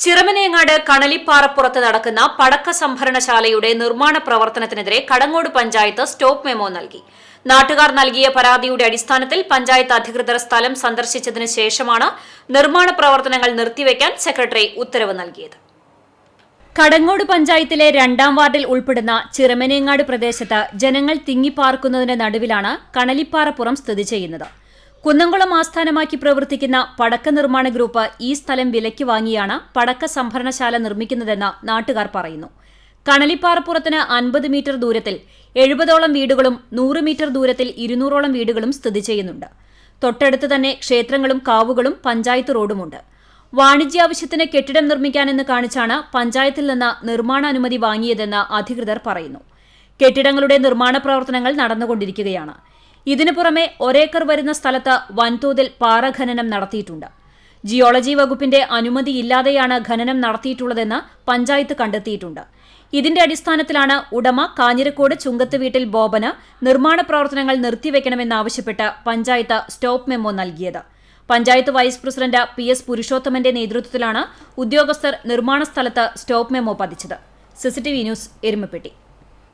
ചിറമനേങ്ങാട് കണലിപ്പാറപ്പുറത്ത് നടക്കുന്ന പടക്ക സംഭരണശാലയുടെ നിർമ്മാണ പ്രവർത്തനത്തിനെതിരെ കടങ്ങോട് പഞ്ചായത്ത് സ്റ്റോപ്പ് മെമോ നൽകി. നാട്ടുകാർ നൽകിയ പരാതിയുടെ അടിസ്ഥാനത്തിൽ പഞ്ചായത്ത് അധികൃതർ സ്ഥലം സന്ദർശിച്ചതിന് ശേഷമാണ് നിർമ്മാണ പ്രവർത്തനങ്ങൾ നിർത്തിവെക്കാൻ സെക്രട്ടറി ഉത്തരവ് നൽകിയത്. കടങ്ങോട് പഞ്ചായത്തിലെ രണ്ടാം വാർഡിൽ ഉൾപ്പെടുന്ന ചിറമനേങ്ങാട് പ്രദേശത്ത് ജനങ്ങൾ തിങ്ങിപ്പാർക്കുന്നതിന് നടുവിലാണ് കണലിപ്പാറപ്പുറം സ്ഥിതി ചെയ്യുന്നത്. കുന്നംകുളം ആസ്ഥാനമാക്കി പ്രവർത്തിക്കുന്ന പടക്ക നിർമ്മാണ ഗ്രൂപ്പ് ഈ സ്ഥലം വിലയ്ക്ക് വാങ്ങിയാണ് പടക്ക സംഭരണശാല നിർമ്മിക്കുന്നതെന്ന് നാട്ടുകാർ പറയുന്നു. കണലിപ്പാറപ്പുറത്തിന് അൻപത് മീറ്റർ ദൂരത്തിൽ എഴുപതോളം വീടുകളും നൂറ് മീറ്റർ ദൂരത്തിൽ ഇരുന്നൂറോളം വീടുകളും സ്ഥിതി ചെയ്യുന്നുണ്ട്. തൊട്ടടുത്ത് തന്നെ ക്ഷേത്രങ്ങളും കാവുകളും പഞ്ചായത്ത് റോഡുമുണ്ട്. വാണിജ്യാവശ്യത്തിന് കെട്ടിടം നിർമ്മിക്കാനെന്ന് കാണിച്ചാണ് പഞ്ചായത്തിൽ നിന്ന് നിർമ്മാണാനുമതി വാങ്ങിയതെന്ന് അധികൃതർ പറയുന്നു. കെട്ടിടങ്ങളുടെ നിർമ്മാണ പ്രവർത്തനങ്ങൾ നടന്നുകൊണ്ടിരിക്കുകയാണ്. ഇതിനു പുറമെ ഒരേക്കർ വരുന്ന സ്ഥലത്ത് വൻതോതിൽ പാറ ഖനനം നടത്തിയിട്ടുണ്ട്. ജിയോളജി വകുപ്പിന്റെ അനുമതിയില്ലാതെയാണ് ഖനനം നടത്തിയിട്ടുള്ളതെന്ന് പഞ്ചായത്ത് കണ്ടെത്തിയിട്ടുണ്ട്. ഇതിന്റെ അടിസ്ഥാനത്തിലാണ് ഉടമ കാഞ്ഞിരക്കോട് ചുങ്കത്ത് വീട്ടിൽ ബോബന് നിർമ്മാണ പ്രവർത്തനങ്ങൾ നിർത്തിവെക്കണമെന്നാവശ്യപ്പെട്ട് പഞ്ചായത്ത് സ്റ്റോപ്പ് മെമ്മോ നൽകിയത്. Panchayat vice president P S പുരുഷോത്തമന്റെ നേതൃത്വത്തിലാണ് ഉദ്യോഗസ്ഥർ നിർമ്മാണ സ്ഥലത്ത് stop memo പതിച്ചത്. CCTV news Erumapetty.